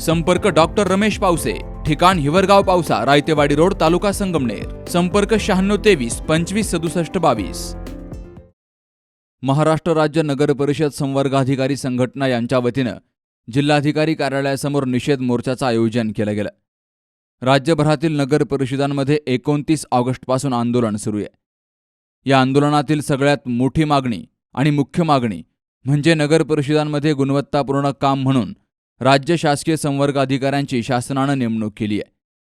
संपर्क डॉक्टर रमेश पावसे ठिकाण हिवरगाव पावसा रायतेवाडी रोड तालुका संगमनेर. संपर्क शहाण्णव तेवीस पंचवीस सदुसष्ट बावीस. महाराष्ट्र राज्य नगर परिषद संवर्गाधिकारी संघटना यांच्या वतीनं जिल्हाधिकारी कार्यालयासमोर निषेध मोर्चाचं आयोजन केलं गेलं. राज्यभरातील नगर परिषदांमध्ये एकोणतीस ऑगस्टपासून आंदोलन सुरू आहे. या आंदोलनातील सगळ्यात मोठी मागणी आणि मुख्य मागणी म्हणजे नगर परिषदांमध्ये गुणवत्तापूर्ण काम म्हणून राज्य शासकीय संवर्ग अधिकाऱ्यांची शासनानं नेमणूक केली आहे.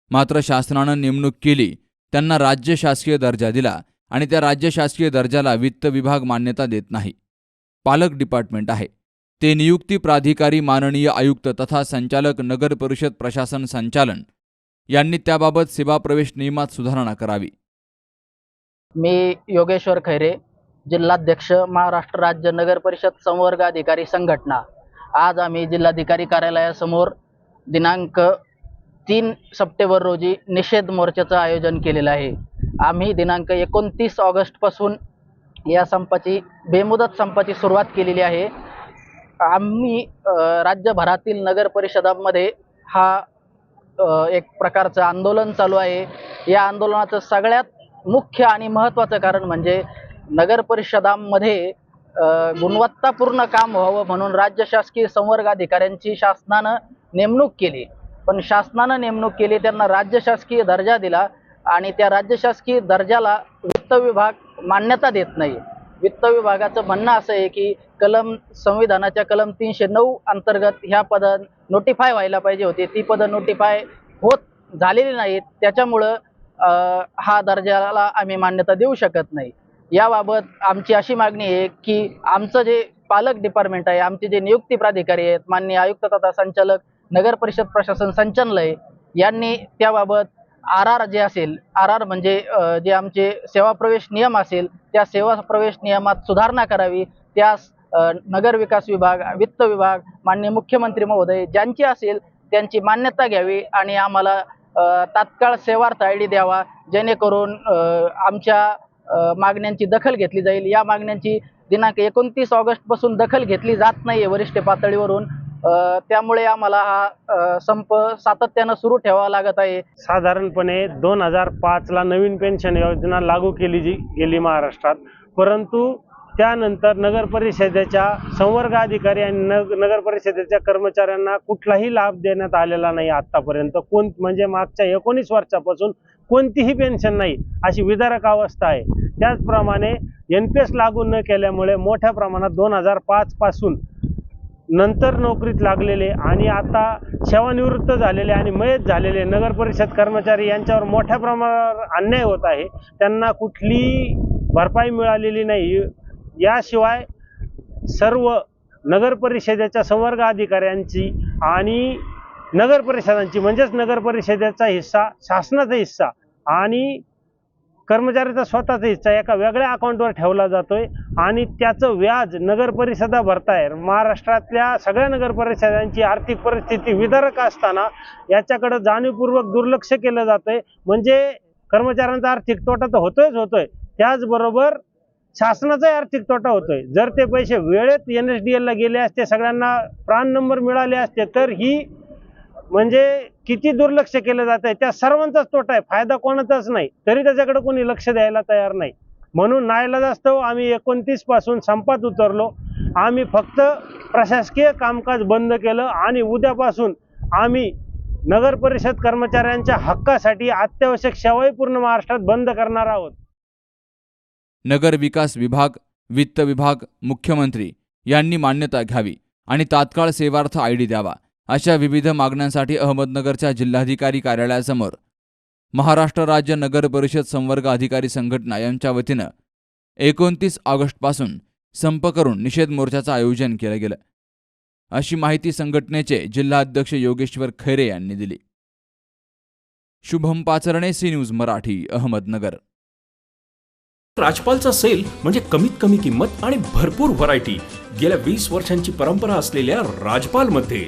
मात्र शासनानं नेमणूक केली त्यांना राज्य शासकीय दर्जा दिला आणि त्या राज्य शासकीय दर्जाला वित्त विभाग मान्यता देत नाही. पालक डिपार्टमेंट आहे. ते नियुक्ती प्राधिकारी माननीय आयुक्त तथा संचालक नगर परिषद प्रशासन संचालन यांनी त्याबाबत सेवा प्रवेश नियमात सुधारणा करावी. मी योगेश्वर खैरे जिल्हाध्यक्ष महाराष्ट्र राज्य नगर परिषद संवर्ग अधिकारी संघटना. आज आम्ही जिल्हाधिकारी कार्यालयासमोर दिनांक तीन सप्टेंबर रोजी निषेध मोर्चाचं आयोजन केलेलं आहे. आम्ही दिनांक एकोणतीस ऑगस्टपासून या संपाची बेमुदत संपाची सुरुवात केलेली आहे. आम्ही राज्यभरातील नगर परिषदांमध्ये हा एक प्रकारचं आंदोलन चालू आहे. या आंदोलनाचं सगळ्यात मुख्य आणि महत्त्वाचं कारण म्हणजे नगर परिषदांमध्ये गुणवत्तापूर्ण काम व्हावं म्हणून राज्य शासकीय संवर्ग अधिकाऱ्यांची शासनानं नेमणूक केली. पण शासनानं नेमणूक केली त्यांना राज्य शासकीय दर्जा दिला आणि त्या राज्य शासकीय दर्जाला वित्त विभाग मान्यता देत नाही. वित्त विभागाचं म्हणणं असं आहे की कलम संविधानाच्या कलम तीनशे नऊ अंतर्गत ह्या पदं नोटिफाय व्हायला पाहिजे होते. ती पदं नोटिफाय होत झालेली नाहीत. त्याच्यामुळं हा दर्जाला आम्ही मान्यता देऊ शकत नाही. याबाबत आमची अशी मागणी आहे की आमचं जे पालक डिपार्टमेंट आहे आमचे जे नियुक्ती प्राधिकारी आहेत मान्य आयुक्त तथा संचालक नगर परिषद प्रशासन संचालय यांनी त्याबाबत आर आर जे असेल आर आर म्हणजे जे आमचे सेवा प्रवेश नियम असेल त्या सेवा प्रवेश नियमात सुधारणा करावी त्यास नगर विकास विभाग वित्त विभाग माननीय मुख्यमंत्री महोदय ज्यांची असेल त्यांची मान्यता घ्यावी आणि आम्हाला तात्काळ सेवार्थ आय डी द्यावा जेणेकरून आमच्या मागण्यांची दखल घेतली जाईल. या मागण्यांची दिनांक एकोणतीस ऑगस्टपासून दखल घेतली जात नाही आहे वरिष्ठ पातळीवरून. त्यामुळे आम्हाला हा संप सातत्यानं सुरू ठेवावा लागत आहे. साधारणपणे दोन हजार पाचला नवीन पेन्शन योजना लागू केली जी गेली महाराष्ट्रात. परंतु त्यानंतर नगर परिषदेच्या संवर्ग अधिकारी आणि नग नगर परिषदेच्या कर्मचाऱ्यांना कुठलाही लाभ देण्यात आलेला नाही आतापर्यंत. कोण म्हणजे मागच्या एकोणीस वर्षापासून कोणतीही पेन्शन नाही अशी विदारक अवस्था आहे. त्याचप्रमाणे एन पी एस लागू न केल्यामुळे मोठ्या प्रमाणात दोन हजार पाचपासून नंतर नोकरीत लागलेले आणि आता सेवानिवृत्त झालेले आणि मयत झालेले नगर परिषद कर्मचारी यांच्यावर मोठ्या प्रमाणावर अन्याय होत आहे. त्यांना कुठली भरपाई मिळालेली नाही. याशिवाय सर्व नगर परिषदेच्या संवर्ग अधिकाऱ्यांची आणि नगर परिषदांची म्हणजेच नगर परिषदेचा हिस्सा शासनाचा हिस्सा आणि कर्मचाऱ्याचा स्वतःचा हिस्सा एका वेगळ्या अकाउंटवर ठेवला जातोय आणि त्याचं व्याज नगर परिषदा भरताय. महाराष्ट्रातल्या सगळ्या नगर परिषदांची आर्थिक परिस्थिती विदारक असताना याच्याकडे जाणीवपूर्वक दुर्लक्ष केलं जातंय. म्हणजे कर्मचाऱ्यांचा आर्थिक तोटा तर होतोयच होतोय. त्याचबरोबर शासनाचाही आर्थिक तोटा होतोय. जर ते पैसे वेळेत एन एस डी एलला गेले असते सगळ्यांना प्राण नंबर मिळाले असते तर ही म्हणजे किती दुर्लक्ष केलं जात आहे त्या सर्वांचाच तोटा आहे. फायदा कोणाचाच नाही. तरी त्याच्याकडे कोणी लक्ष द्यायला तयार नाही. म्हणून नायला जास्त हो, आम्ही एकोणतीसपासून संपात उतरलो. आम्ही फक्त प्रशासकीय कामकाज बंद केलं आणि उद्यापासून आम्ही नगर परिषद कर्मचाऱ्यांच्या हक्कासाठी अत्यावश्यक सेवाही पूर्ण महाराष्ट्रात बंद करणार आहोत. नगर विकास विभाग वित्त विभाग मुख्यमंत्री यांनी मान्यता घ्यावी आणि तात्काळ सेवार्थ आय द्यावा. अशा विविध मागण्यांसाठी अहमदनगरच्या जिल्हाधिकारी कार्यालयासमोर महाराष्ट्र राज्य नगर परिषद संवर्ग अधिकारी संघटना यांच्या वतीनं एकोणतीस ऑगस्टपासून संप करून निषेध मोर्चाचं आयोजन केलं गेलं. अशी माहिती संघटनेचे जिल्हा अध्यक्ष योगेश्वर खैरे यांनी दिली. Shubham Pacharne C news Marathi Ahmednagar. राजपालचा sale म्हणजे कमीत कमी किंमत आणि भरपूर व्हरायटी गेल्या वीस वर्षांची परंपरा असलेल्या राजपाल मध्ये